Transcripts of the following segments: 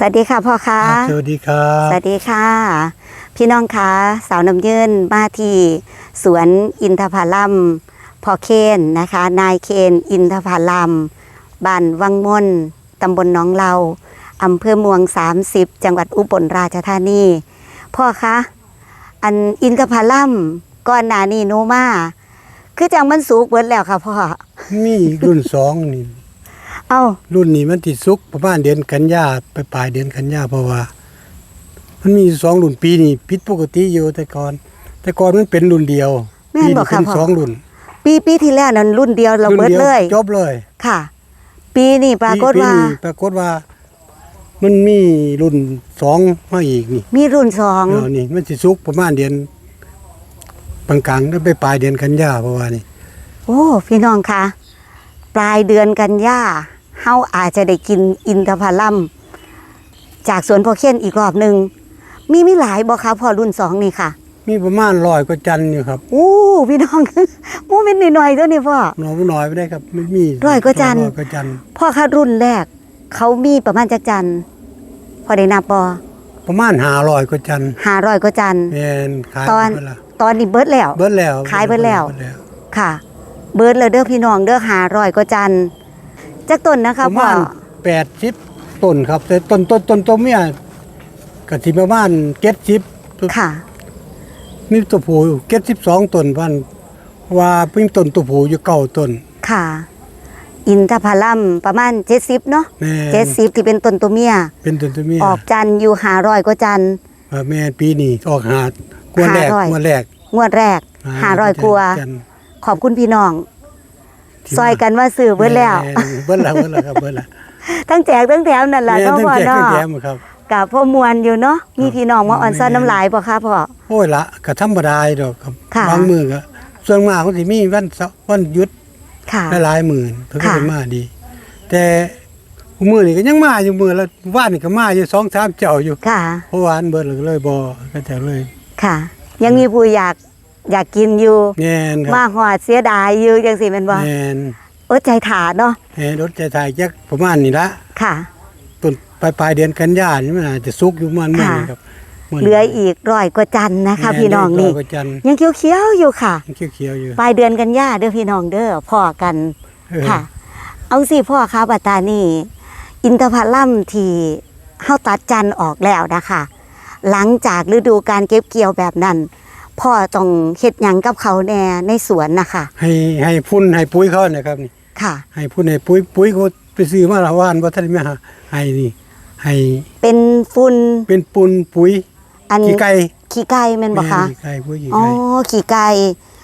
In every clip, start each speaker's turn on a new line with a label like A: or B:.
A: สวัสดีค่ะพ่อคะ
B: สวัสดีครับ
A: สวัสดีค่ะ พี่น้องคะสาวน้ำยืนมาที่สวนอินทผลัมพ่อเคนนะคะ นายเคนอินทผลัมบ้านวังมนตำบลหนองเราอำเภอเมือง30 จังหวัดอุบลราชธานี พ่อคะ อันอินทผลัมก่อนหน้านี้หนูมา คือจังมันสูกเบิดแล้วค่ะพ่อ
B: มีรุ่นสองนี่
A: เอ้า
B: รุ่นนี้มันติดซุกประมาณเดือนกันยาไปปลายเดือนกันยาเพราะว่า มันมีสองรุ่นปีนี่ผิดปกติอยู่แต่ก่อน แต่ก่อนมันเป็นรุ่นเดียว
A: แม่น
B: ปี
A: บอ
B: นี้
A: กค่ะ
B: เป็น
A: พ่อ
B: สองรุ่น
A: ปีปีที่แล้วนั้นรุ่นเดียวเราเบิด
B: นดีว
A: เลย
B: จบเลย
A: ค่ะ ปีนี้ปรากฏ
B: ปี
A: ว่า
B: นี้ปรากฏว่า มันมีรุ่นสองมาอีกนี่
A: มีรุ่นสอง
B: เออนี่มันสิซุกประมาณเดือนกลางๆแล้วไปปลายเดือนกันยาเพราะว่านี่
A: โอ้พี่น้องคะปลายเดือนกันยาเฮาอาจจะได้กินอินทผลัมจากสวนพ่อเคนอีกรอบหนึ่งมีมีหลายบ่คะพ่อรุ่นสองนี่ค่ะ
B: มีประมาณร้อยกว่าจันอยู่ครับ
A: อู้พี่น้องโมเมนต์หน่อยๆตัวนี้พ่อ
B: น้อยน้อยไปได้ครับ ไม่มี
A: ร้อยกว่าจัน
B: ร้อยกว่าจัน
A: พ่อคะรุ่นแรก เขามีประมาณจักจันพอได้นับบ่
B: ประมาณหาร้อยกว่าจัน
A: ห้าร้อยกว่าจัน
B: แมนขาย
A: ตอน
B: เบิดละ
A: ตอนนี้เบิดแล้ว
B: เบิดแล้ว
A: ขายเบิดแล้ว
B: เบิดแล้ว
A: ค่ะ เบิดแล้วเด้อพี่น้องเด้อห้าร้อยกว่าจัน จักต้นนะ
B: ป
A: คะ
B: ระ
A: พ่อ
B: มาณแปดสิบต้นครับแต่ต้นต้นต้นต้นเมียกะสิประมาณเจ็ดสิบ
A: ค่ะ
B: มีตัวผูเจ็ดสิบสองต้นพันว่ามีต้นตัวผูอยู่เก้าต้น
A: ค่ะ อินทผลัมประมาณเจ็ดสิบเนาะ
B: แม่น
A: เจ็ดสิบที่เป็นต้นตัวเมีย
B: เป็นต้นตัวเมีย
A: ออกจันทร์อยู่หาร้อยกว่าจันทร์
B: ว่าแม่นปีนี้ออกหาดกวนแรก
A: ห้าร้อย
B: กวนแรก
A: งวดแรกหาร้อยกว่า
B: จัน
A: ขอบคุณพี่น้อง
B: ที่
A: ซอยกันว่าซื้อเบิดแล้ว
B: ม่นเบิดแล้วเบิดแล้วครับเบิดแล้ว
A: ทั้งแจกทั้งแถมนั่นแหละ
B: แม่
A: เนาะ
B: ทั้ง
A: พ่อ
B: แจกทั้
A: เนาะ
B: งแถมครับ
A: กับพ่อมวลอยู่เนาะมีพี่น้องมาอ่อนซ่อนน้ำลายป่ะคะพ่อ
B: โอ้ยละก็ธรรมดาดอกครับ
A: ค่ะ
B: บางมือก็ส่วนมากเขาสิมีวันเสาร์วันหยุด
A: ค่ะ
B: หลายๆหมื่นเพิ่นก็
A: ค่ะ
B: จะมาดี แต่มือนี่ก็ยังมาอยู่มือละว่านนี่ก็มาอยู่สองสามเจ้าอยู่
A: ค่ะ
B: เพราะวาอันเบิดเลยเลยบ่ก็จะเลย
A: ค่ะ ยังมีผู้อยาก อยากกินอยู่
B: แน่นค
A: มา
B: รับ
A: หอดเสียดายอยู่จังสิแมันบ่
B: แน่น
A: อดใจถาเนาะ
B: แน่รถใจถ่ายจักประมาณนี้ละ
A: ค่ะ
B: ต้นปลายปลายๆเดือนกันยายนนี่มันอาจจะสุกอยู่มันมื้อนี้ครับมื้นี้
A: เหลืออีกร้อยกว่าจันทร์นะคะ
B: แพี่
A: น้องนี่
B: ร้ยกว่าจันทร์
A: ยังเขียวๆอยู่ค่ะ
B: ยังเขียวๆอยู่
A: ปลายเดือนกันยาเด้อพี่น้องเด้อพ่อกัน
B: เออ
A: ค่ะ เอาสิพ่อครับปัตตานีอินทผลัมที่เฮาตัดจันทร์ออกแล้วนะคะ หลังจากฤดูการเก็บเกี่ยวแบบนั้น พ่อต้องเฮ็ดหยังกับเขาแน่ในสวนนะคะ
B: ให้ให้พุ่นให้ปุ๋ยเขานะครับนี่
A: ค่ะ
B: ให้พุ่นให้ปุ๋ยปุ๋ยเขาไปซื้อมาละวานบ่ทันได้มาหาให้นี่ให้
A: เป็นฝุ่น
B: เป็นปุนปุ๋ย
A: อัน
B: ขี้ไก่
A: ขี้ไก่แม่นบ่คะ
B: แม่นขี้ไก่ปุ๋ยขี้
A: อ๋อ
B: ไก่
A: ขี้ไก่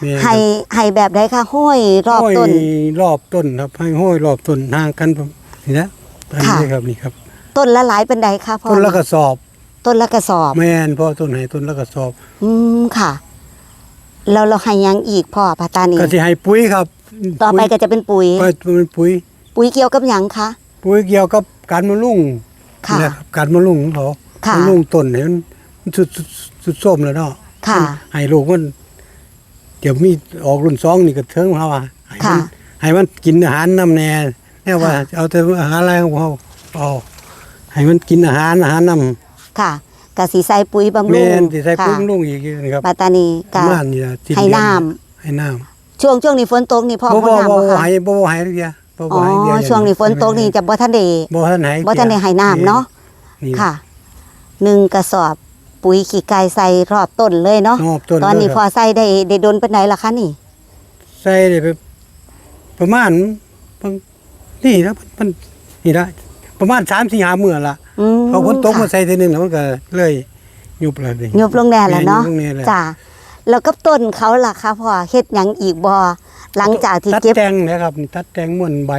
B: แม่น
A: ให้ให้แบบใดคะห้อยรอบต้น
B: ห้อยรอบต้นครับให้ห้อยรอบต้นห่างกันผมนี่นะอัน
A: ค่ะ
B: นี้ครับนี่ครับ
A: ต้นละหลายเป็นใดคะพ่อ
B: ต้นละกระสอบ
A: ต้นละกระสอบ
B: แม่นพ่อต้นให้ต้นละกระสอบ
A: อืมค่ะ แล้วเราให้หยังอีกพ่อปัตตานี
B: ก็สิให้ปุ๋ยครับ
A: ต่อไปก็จะเป็นปุ๋ย
B: ปุ๋ยเป็นปุ๋ย
A: ปุ๋ยเกี่ยวกับหยังคะ
B: ปุ๋ยเกี่ยวกับการบำรุง
A: ค่ะ
B: นี่นะครับการบำรุงของเขา
A: ค่ะ
B: บำรุงต้นให้มันสุดสุดสุดส้มแล้วเนาะ
A: ค่ะ
B: ให้ลูกมัน เดี๋ยวมีออกรุ่นสองนี่ก็เทิงเขาว่าให้มัน
A: ค่ะ
B: ให้มันกินอาหารน้ำแน่แน่ว่า
A: ค่ะ
B: เอาแต่อาหารอะไรของเขาเอาให้มันกินอาหารอาหารน้ำ
A: ค่ะกะสีใส่ปุ๋ยบำรุ
B: แม่
A: ง
B: นสิใส่
A: ค่ะ
B: ปุ้งลุงอีกนะครับ
A: ปัตตานีกะ
B: ประมาณนี้ล่ะสิ้
A: ให้
B: เดือ
A: น้
B: ให้น้
A: ช่วงช่วงนี้ฝนตกนี่พ่อำ
B: บ่
A: พ่
B: บ่
A: อน้ำ
B: บ่
A: บ่
B: บ่
A: คะ
B: ให้บ่บ่ให้เดียวบ่
A: อ๋
B: บ่ให้เดียว
A: อช่วงนี้ฝนตกนี่จะบ่ทันได้
B: บ่ทันให้
A: บ่ทันได้ให้น้ำเนาะ
B: นี่
A: ค่ะหนึ่งกระสอบปุ๋ยขี้ไก่ใส่รอบต้นเลยเนาะ
B: รอบต้น
A: ตอนนี้
B: เลย
A: พอใส่ได้ได้โดนปานไหนล่ะคะนี่
B: ใส่ได้ไปประมาณบางนี่นะมันนี่ละประมาณ3 4 5มื้อละ
A: อืม
B: พอฝนตก
A: ค่ะ
B: มาใส่ทีนึงแล้วมันก็เลยยุบเลยดิ
A: ยุบลงแน่แล้วเนาะ
B: แม่ยุบลงแน่แล้ว
A: จ้ะแล้วกับต้นเขาล่ะคะพ่อเฮ็ดหยังอีกบ่หลังจากที่
B: ตัด
A: เก็บ
B: แต่งนะครับนี่ตัดแต่งม่วนใบ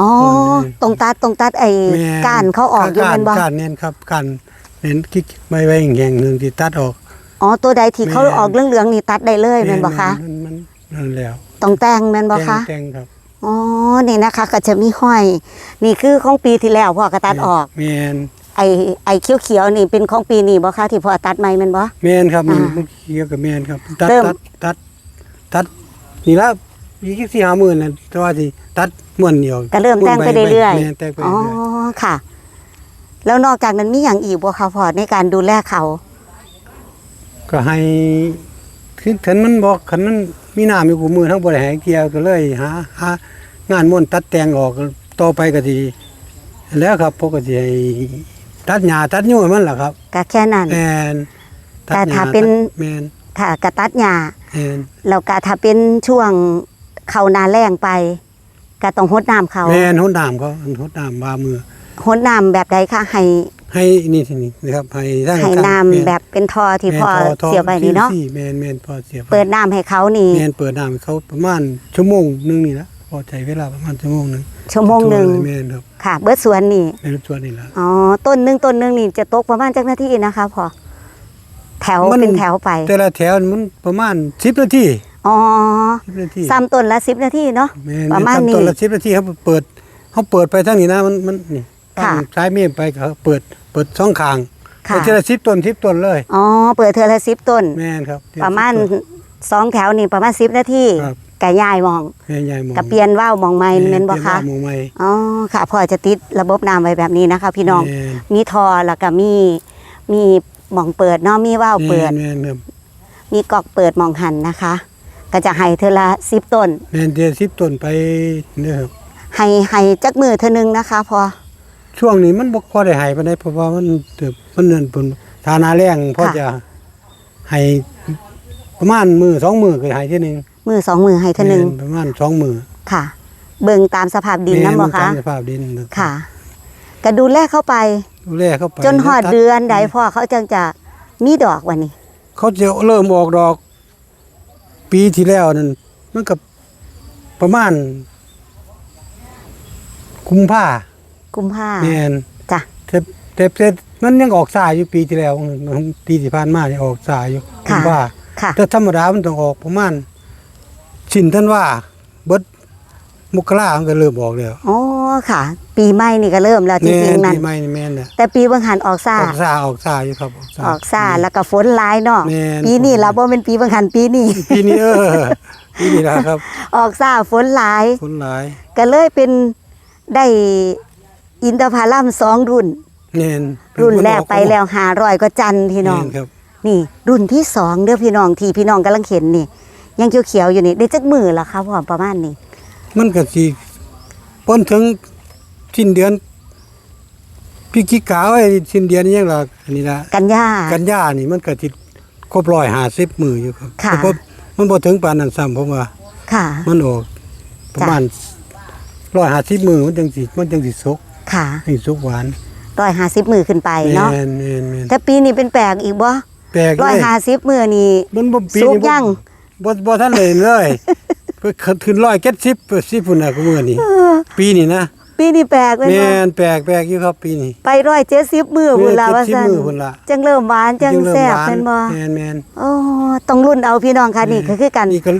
A: อ๋อ
B: ต้นนี่
A: ตรงตัดตรงตัดไอ้
B: แม่
A: ก้านเขาออกอยู่
B: ก้า
A: แม่นบ่
B: ก้านเน้นครับก้านเน้นกิ๊กใบใบแห้งๆหนึงที่ตัดออก
A: อ๋อตัวใดที่เขา
B: แม่
A: ออกเหลืองๆนี่ตัดได้เลยแม่นบ่คะ
B: มันมันนั่นแล้ว
A: ต้องแต่งแม่นบ่
B: แต่ง
A: คะ
B: แต่งครับ
A: อ๋อนี่นะคะ ก็จะมีห้อย นี่คือของปีที่แล้วพ่อก็ตัดออก
B: แมน
A: ไอ้ไอ้เขียวๆนี่เป็นของปีนี้บ่คะที่พ่อตัดใหม่แม่นบ่
B: แมนครับมัน
A: อ่า
B: มันเกี่ยวกับแมนครับ ตัด
A: เริ่ม
B: ตัดตัดตัดนี่ละอีกสี่ห้าหมื่นนะแต่ว่าที่ตัดม้วนเดียว
A: ก็เริ่มแต่งไปเรื่อย
B: แมนแต่งไป
A: ๆอ๋อ
B: เรื่อย
A: ค่ะ แล้วนอกจากนั้นมีอย่างอีกบ่คะพ่อในการดูแลเขา
B: ก็ให้คือฉันมันบอกคันมันมีน้ำมีกูมือทั้งบ่ได้ให้เกียร์ก็เลยหาหางานม่วนตัดแต่งออกต่อไปก็สิแล้วครับพวกก็สิให้ ตัดหญ้าตัดยุ่งให้มันล่ะครับ
A: ก็แค่นั้น
B: แม่นตัด
A: แต่
B: หญ้
A: ถ้าเป็น
B: ตัดแม่น
A: ค่ะกระตัดหญ้า
B: แม่น
A: แล้วก็ถ้าเป็นช่วงเขานาแรงไปก็ต้องหดน้ำเขา
B: แม่นหดน้ำเขาหดน้ำบามือ
A: หดน้ำแบบใดคะให้
B: ให้นี่ทีนี้นะครับให้ทาง
A: ให้
B: ทาง
A: น้ำ
B: ม่
A: แบบเป็นทอที่
B: แม่น
A: พ่อ
B: ท่ท่
A: เสียบไปนี่เนาะ
B: ที่แม่นแม่นพอเสียบไว้
A: เปิดน้ำให้เขานี่
B: แม่นเปิดน้ำให้เขาประมาณชั่วโมงหนึงนี่ละพอใจเวลาประมาณชั่วโมงหนึง
A: ชั่วโมงหนึ่ง
B: ทั่วเลยแม่นครับ
A: ค่ะ เบิดสวนนี่
B: ในรูปตัวนี่ละ
A: อ๋อต้นหนึ่งต้นหนึ่งนี่จะตกประมาณจักนาทีนะคะพอแถวเป็นแถวไป
B: แต่ละแถวมันประมาณ10นาที
A: อ๋อ
B: 10นาที
A: ซ้ำต้นละสิบนาทีเนาะ
B: แม่น
A: ประมาณ
B: ขั้
A: นี้
B: ต้นละ10นาทีเขาเปิดเขาเปิดไปทางนี้นะมันมันนี่
A: ค่ะ
B: ทางซ้ายเมียไปเขาเปิดเปิดช่องข้าง
A: ค่ะ
B: เปิดทีละ10ต้น10ต้นเลย
A: อ๋อเปิดเทอละสิบต้น
B: แม่นครับทีล
A: ประมาณ
B: 10ต้น
A: สองแถวนี่ประมาณสิบนาที
B: ครับ
A: กะยายมอง
B: แม่ใหญ่หมอง
A: กะเปลี่ยนว่าวมองไม้แม่นบ่
B: เปลี่ย
A: คะ
B: ว่ามองไม้
A: อ๋อค่ะพ่อจะติดระบบน้ำไว้แบบนี้นะคะ พี่น้อง
B: แม่น
A: มีทอแล้วก็มีมีหมองเปิดเนาะมีว่าวเปิด
B: แม่นแม่นครับ
A: มีกอกเปิดหมองหันนะคะ ก็จะให้เทอละสิบต้น
B: แม่นเดียว10ต้นไปเนี่ยครับ
A: ให้ให้จักมือเทอนึงนะคะพอ
B: ช่วงนี้มันบ่พอได้ให้ปานใดเพราะว่ามันเติบมันนั่นเพิ่นฐานะแรงพอ
A: ค่ะ
B: จะให้ประมาณมือสองมือก็ให้ทีหนึง
A: มือสองมือให้เทอนึง
B: แม่ประมาณสองมือ
A: ค่ะ เบิ่งตามสภาพดินนะบ่
B: แม่
A: คะ
B: ตามสภาพดิน
A: ค่ะก็ดูแลเข้าไป
B: ดูแลเข้าไป
A: จนหอดเดือนใดพ่อเขาจึงจะมีดอกวันนี้
B: เขาจะเริ่มออกดอก ปีที่แล้วนั่นมันก็ประมาณกุมภา
A: กุมภา
B: แม่น
A: จ้ะ
B: แต่แต่แต่มันยังออกสายอยู่ปีที่แล้วปีที่ผ่านมาเนี่ยออกสายอยู่กุมภา
A: ค่ะ
B: แต่ธรรมดามันต้องออกประมาณ สินท่านว่าเบิดมกรามันก็เริ่มออกแล้ว
A: อ๋อค่ะ ปีใหม่นี่ก็เริ่มแล้วจ
B: แม่
A: ริง
B: น
A: ๆนั่น
B: ปีใหม่นี่แม่นน่ะ
A: แต่ปีบางหันออกซ่า
B: ออกซาออกซาอยู่ครับออกซา
A: ออกซ่าแล้วก็ฝนหลายเนาะ
B: แม่น
A: ปีนี้เราบ่เป็นปีบางหันปีนี้
B: ปีนี้เออปีนี้นะครับ
A: ออกซ่าฝนหลาย
B: คนหลาย
A: ก็เลยเป็นได้อินทผลัมสองรุ่น
B: แม่น
A: รุ่นแรกไปแล้วหาร้อยก็จันพี่น้อง
B: แม่ครับ
A: นี่รุ่นที่สองเด้อพี่น้องที่พี่น้องกำลังเห็นนี่ ยังเขียวๆอยู่นี่ได้จักมือละคะพ่อประมาณนี้
B: มันก็สิพ้นถึงสิ้นเดือนพี่กิกาไว้สิ้นเดือนนี้ยังล่ะอันนี้ละ
A: กันยา
B: กันยานี่มันก็สิครบ150มื้ออยู่ครับ
A: ค่ะ
B: แต่บ่มันบ่ถึงปานนั้นซ้ำผมว่า
A: ค่ะ
B: มันออกประมาณร้อยห้าสิบมือมันจังสิมันจังสิสุก
A: ค่ะ
B: ให้สุกหวาน
A: ร้อยห้าสิบมือขึ้นไปเนาะ
B: แม่นแม่นแม่น
A: แต่ปีนี้เป็นแปลกอีกบ่
B: แปลก
A: ร้อย
B: เลย
A: ห้าสิบมือนี่
B: มันบ่ปี
A: สุก
B: นี้บ่
A: ยัง
B: บ่บ่ทันเลยเลยเพิ่นขึ้นร้อยเจ็ดสิบสิบพุ่นน่ะก็มื้อนี้
A: เออ
B: ปีนี้นะ
A: ปีนี้แปลกเลย
B: แม่
A: เนาะ
B: นแปลกแปลกอยู่ครับปีนี้
A: ไปร้อยเจ็ดสิบมือพุ่นละ
B: เออ
A: ว่า
B: 70
A: ซั่น
B: มื้อพุ่นละ
A: จังเริ่มหวานจัง
B: ริ่ม
A: แซ่บ
B: หวา
A: เป็นบ่
B: แม่นแม่น
A: โอ้ต้องรุ่นเอาพี่น้องค่ะนี่ก็คือกัน
B: นี่ก็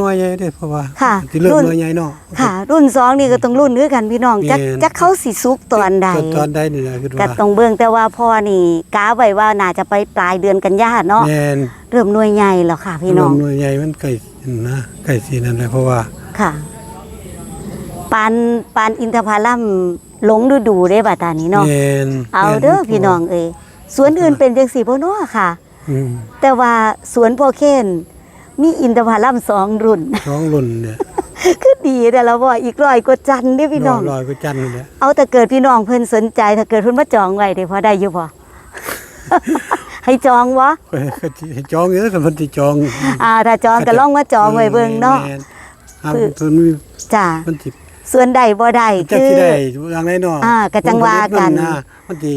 B: น้อยใหญ่เด้อเพราะว่า
A: ค่ะ
B: สิเริ่ม
A: รุ่น
B: น้อยใหญ่เนาะ
A: ค่ะ รุ่นสองนี่ก็ต้องรุ่นคือกันพี่น้องจัก
B: แม่น
A: จักเขาสิสุกตอนใด
B: ตอนตอนใดนี่นะคือ
A: ก็
B: ว่า
A: ต้องเบิ่งแต่ว่าพ่อนี่กาไว้ว่าน่าจะไปปลายเดือนกันยาเนาะ
B: แม่น
A: เริ่มหน่วยใหญ่แล้วค่ะ พี่น้อง
B: เริ่มน้อยใหญ่มันใกล้นะใกล้สินั่นแหละเพราะว่า
A: ค่ะ ปานปานอินทผลัมหลงฤดูได้บัดตานี้เนาะ
B: แม่น
A: เอาเด้อพี่น้องเอ้ยสวนอื่นเป็นจังซี่บ่เนาะค่ะ
B: อืม
A: แต่ว่าสวนพ่อเคนมีอินทผลัมสองรุ่น
B: สองรุ่นเนี่ย
A: คือดีแต่ละว่าอีกร้อยกว่าจันเด้อพี่น้อง
B: ลอยก็จันทร์นี่แหละ
A: เอาแต่เกิดพี่น้องเพิ่นสนใจ ถ้าเกิดเพิ่นมาจองไว้ได้พอได้อยู่บ่ ให้จองวะ
B: ก็สิจองเยอะกันมันสิจอง
A: อ่าถ้าจองก็ลองมาจองไว้เบิ่งเนาะ
B: แม่ครับ
A: คือ
B: มันมี
A: จ้า
B: มันสิ
A: ส่วนใดบ่ได้
B: จัก
A: คือ
B: สิได้อย่างไรเนาะ
A: อ่าก็จังว่ากัน
B: ผลผลิตมัะมันสิ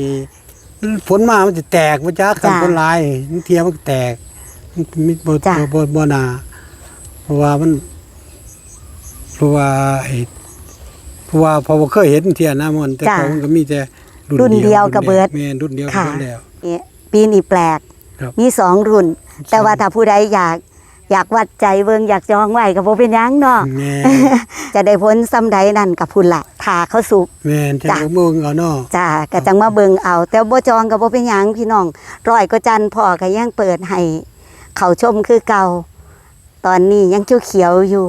B: ฝนมามันสิแตกบ่จักกัน
A: จ้ะ
B: คนหลายมันเทียมันก็แตกมันมีบ่
A: จ้ะ
B: บ่บ่บ่นาเพราะว่ามันเพราะว่าไอ้เพราะว่าพอบ่เคยเห็นเทียนะมันแต่
A: จ้ะ
B: เขามันก็มีแต่
A: รุ่นเดียวกับเบิด
B: แม่นรุ่นเดียวกับ
A: ค่ะ
B: เบิดแล้ว
A: เนี่ยปีนี้แปลก
B: ครับ
A: มีสองรุ่น แต่ว่าถ้าผู้ใดอยาก อยากวัดใจเบิ่งอยากจองไว้ก็บ่เป็นหยังเนาะ
B: แม่น
A: จะได้ผลซ้ำใดนั่นกับพุ่นละถ้าเขาสุก
B: แม่นจั
A: จ้ะ
B: งบ่เมืองเอาเนาะ
A: จ้าก็จังมาเบิ่งเอา แต่บ่จองก็บ่เป็นหยังพี่น้องร้อยก็จันพ่อก็ยังเปิดให้เขาชมคือเก่า ตอนนี้ยังเขียวๆอยู่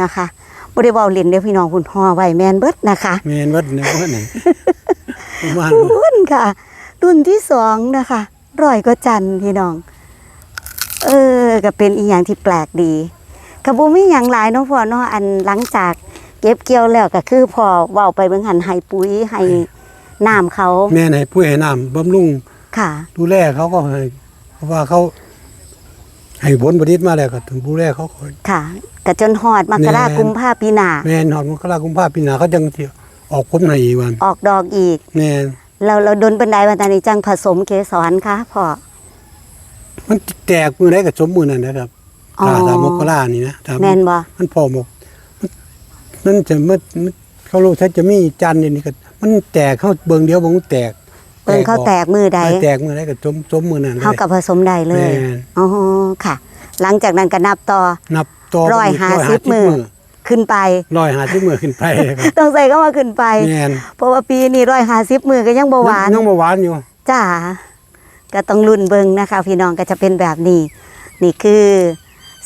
A: นะคะบ่ได้เว้าเล่นเด้อพี่น้องพุ่นฮอไว้แม่นเบิดนะคะ
B: แม่นวัดเนี่ยวัดไหนประมาณ
A: รุ่นค่ะ รุ่นที่สองนะคะร้อยก็จันพี่น้อง เออ ก็เป็นอีหยังที่แปลกดีกระบุมีหยังหลายเนาะพ่อเนาะอันหลังจากเก็บเกี่ยวแล้วก็คือพอเว้าไปเบิ่งหันให้ปุ๋ยให้น้ำเขา
B: แม่นให้ปุ้ยให้น้ำบำรุง
A: ค่ะ
B: ดูแลเขาก็ให้เพราะว่าเขา ให้ผลผลิตมาแล้วก็ถึงดูแลเขาก็
A: ค่ะก็จนฮอดมกรา
B: แม่น
A: กุมภาปีหน้า
B: แม่นหอดมกราคมพาปีหน้าเขาจังสิออกผลให้อีกวัน
A: ออกดอกอีก
B: แม่น
A: เราเราดนบันไดวันตานี้จังผสมเกสรคะพ่อ
B: มันแตกมือไหนก็สมมือนั่นนะครับ
A: อ๋อ
B: ถ้าตามมกรานี่นะตาม
A: แม่นบ่
B: มันพอหมกมันมันจะมันมันเขารู้ถ้าจะมีจันทร์นี่ก็มันแตกเข้าเบิ่งเดียวบ่มันแตก
A: เบิ่งเขาแตกมือใด
B: แตกมือไหนก็สมสมมือนั่นเลย
A: เฮากับผสมได้เลย
B: แม่น
A: อ๋อค่ะ หลังจากนั้นก็นับต่อ
B: นับต่อ
A: ร้อยห้าสิบมือขึ้นไป
B: ร้อยห้าสิบมือขึ้นไปครับ
A: ต้องใส่ก็มาขึ้นไป
B: แม่น
A: เพราะว่าปีนี้ร้อยห้าสิบมือก็ยังเบาหวาน
B: ยังบ่หวานอยู่
A: จ้า ก็ต้องรุ่นเบิงนะคะ พี่น้องก็จะเป็นแบบนี้ นี่คือ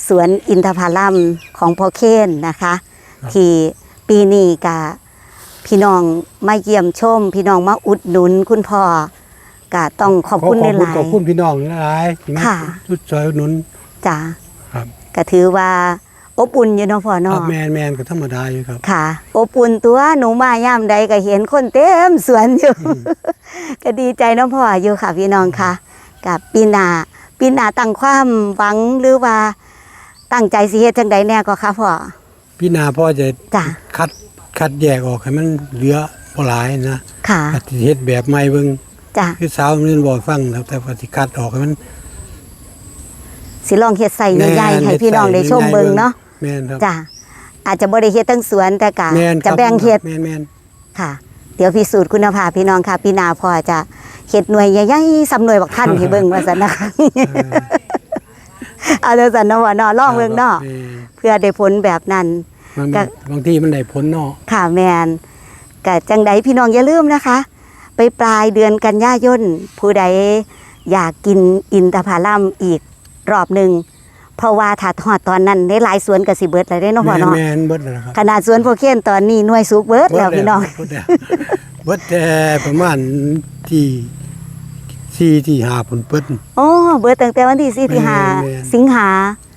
A: สวนอินทผลัมของพ่อเคนนะคะ ที่ปีนี้ก็พี่น้องมาเยี่ยมชม พี่น้องมาอุดหนุนคุณพ่อก็ต้องขอบคุณ
B: ข
A: ใน
B: อบ
A: ห
B: คุณ
A: ลาย
B: ขอบคุณพี่น้องหลายๆที่มา
A: ค่ะ
B: ชุดซอยอุดหนุน
A: ๆจ้า
B: ครับ
A: ก็ถือว่า อบอุ่นอยู่เนาะพ่อ
B: ครั
A: เนาะ
B: บแม่นแม่นก็ธรรมดาอยู่ครับ
A: ค่ะ อบอุ่นตัวหนูมายามใดก็เห็นคนเต็มสวนอยู่ ก็ดีใจเน้องพ่ออยู่ค่ะพี่น้องค่ะ กับปีหนาปีหนาตั้งความหวังหรือว่าตั้งใจสิเฮ็ดจังใดแน่ก็ค่ะพ่อ
B: พี่นาพ่อจะ
A: จ้ะ
B: คัดคัดแยกออกให้มันเหลือบ่หลายนะ
A: ค่ะ
B: ก็สิเฮ็ดแบบใหม่เบิ่ง
A: จ้ะ
B: คือสาวมันบ่ฟังแล้วแต่ว่าสิคัดออกให้มัน
A: สิลองเฮ็ดใส่ใหญ่ๆให้พี่น้องได้ชมเบิ่งเนาะ
B: แม่นครับ
A: จ้ะอาจจะบ่ได้เฮ็ดทั้งสวนแต่ก็
B: แม่นค
A: จะ
B: รับ
A: แบ่งเฮ็ด
B: แม่นแม่น
A: ค่ะ เดี๋ยวพิสูจน์คุณภาพพี่น้องค่ะปีหนาพ่อจะเฮ็ดหน่วยใหญ่ๆสำหน่วยบักท่านให้เบิ่งว่าซั่นนะคะเอาเดี๋ยวซั่นเนาะว่าเนาะลองเบิ่งเนาะ
B: แม่น
A: เพื่อได้ผลแบบนั้น
B: บาง
A: ก็
B: บางทีมันได้ผลเนาะ
A: ค่ะแมนกะจังใดพี่น้องอย่าลืมนะคะ ไปปลายเดือนกันยายนผู้ใดอยากกินอินทผลัมอีกรอบหนึ่ง เพราะว่าถ้าทอดตอนนั้นได้หลายสวนกสิเบิดเลยได้เนาะพ่อ
B: แม่น
A: เนาะ
B: แม่นเบิดแล้วนะครับ
A: ขนาดสวนโพเคนตอนนี้หน่วยสุกเบิดแล้วพี่น้อง
B: เบิดแล้วเบิดแต่ประมาณที่ที่ที่หาผลเปิ้น
A: โอ้เบิดตั้งแต่วันที่สี่ที่ห้า
B: แม่น
A: สิงหา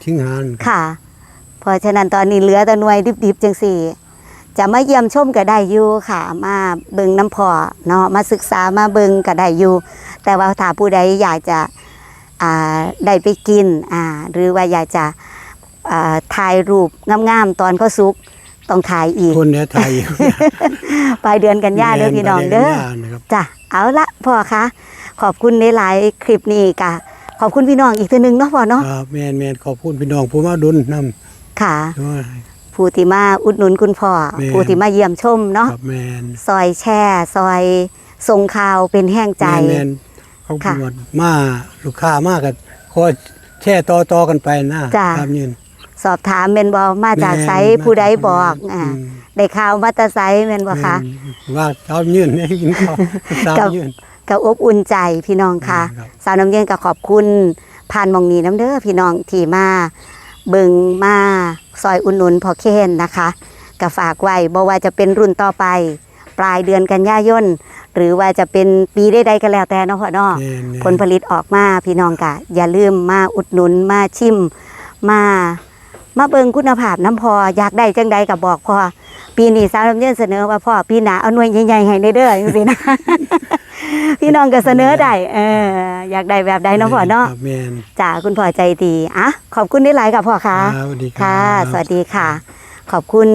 B: ทิ้งหาน
A: ค่ะ เพราะฉะนั้นตอนนี้เหลือแต่หน่วยดิบๆจังสี่จะมาเยี่ยมชมก็ได้อยู่ค่ะ มาเบิงน้ำพอเนาะมาศึกษามาเบิงก็ได้อยู่แต่ว่าถ้าผู้ใดอยากจะอ่า ได้ไปกินอ่าหรือว่าอยากจะอ่าถ่ายรูปงามๆตอนเขาสุกต้องถ่ายอีก
B: คนเนี้ยไทย
A: ปลายเดือนกันยาเด้อพี่น้องเด้อ
B: แม่นประเด็นยากนะครับ
A: จ้ะเอาละพ่อคะขอบคุณในหลายๆคลิปนี้กะขอบคุณพี่น้องอีกทีหนึงเนาะพ่อเนาะ
B: ครับแม่นแม่นขอบคุณพี่น้องผู้มาดุลนำ
A: ค่ะ
B: ด้วย
A: ผู้ที่มาอุดหนุนคุณพ่อ
B: แม่น
A: ผู้ที่มาเยี่ยมชมเนาะ
B: ครับแม่น
A: ซอยแช่ซอยส่งข่าวเป็นแห้งใจ
B: แม่นแม่น เขา
A: ค่ะ
B: พูดมาลูกค้ามากกันคอยแช่ต่อต่อกันไปนะ
A: จ้ะ
B: ครับยืน
A: สอบถามเมนบอมาจาก
B: แม่น
A: ไซ
B: มา
A: ผู้ใด
B: จาก
A: บอก
B: แม่น
A: อ่า
B: อืม
A: ได้ข่าวมาแตาไซเมนบอคะ
B: แม่นว่าเช้ายืนให้กินข้าวเช้า
A: กับ
B: ยืน
A: ก็อบอุ่นใจพี่น้องค่ะ
B: ครับ
A: สาวน้ำเย็นก็ขอบคุณผ่านหมองนี้น้ำเด้อพี่น้องที่มาเบิงมาซอยอุ่นหนุนพอเคนนะคะก็ฝากไว้บ่ว่าจะเป็นรุ่นต่อไป ปลายเดือนกันยายน หรือว่าจะเป็นปีใดๆก็แล้วแต่เนาะพ่อเนาะ
B: แม่นแม่น
A: ผลผลิตออกมาพี่น้องกะ อย่าลืมมาอุดหนุนมาชิม มามาเบิงคุณภาพน้ำพออยากได้จังใดกับบอกพอปีนี้สาวน้ำเย็นเสนอว่าพ่อปีหน้าเอาหน่วยใหญ่ๆให้ได้เด้อจังซี่นะ พี่น้องก็เสนอได้เอออยากได้แบบใดเนาะพ่อเนาะ
B: ครับแม่น
A: จ้าคุณพ่อใจดีอะขอบคุณได้หลายๆกับพ่อค่ะ
B: ครับสวัสดีครับ
A: ค่ะ สวัสดีค่ะ ขอบคุณ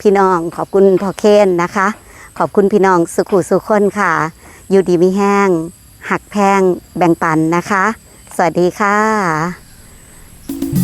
A: พี่น้องขอบคุณพ่อเคนนะคะ ขอบคุณพี่น้องสุขุสุขคนค่ะ อยู่ดีมีแห้ง หักแพงแบ่งปันนะคะ สวัสดีค่ะ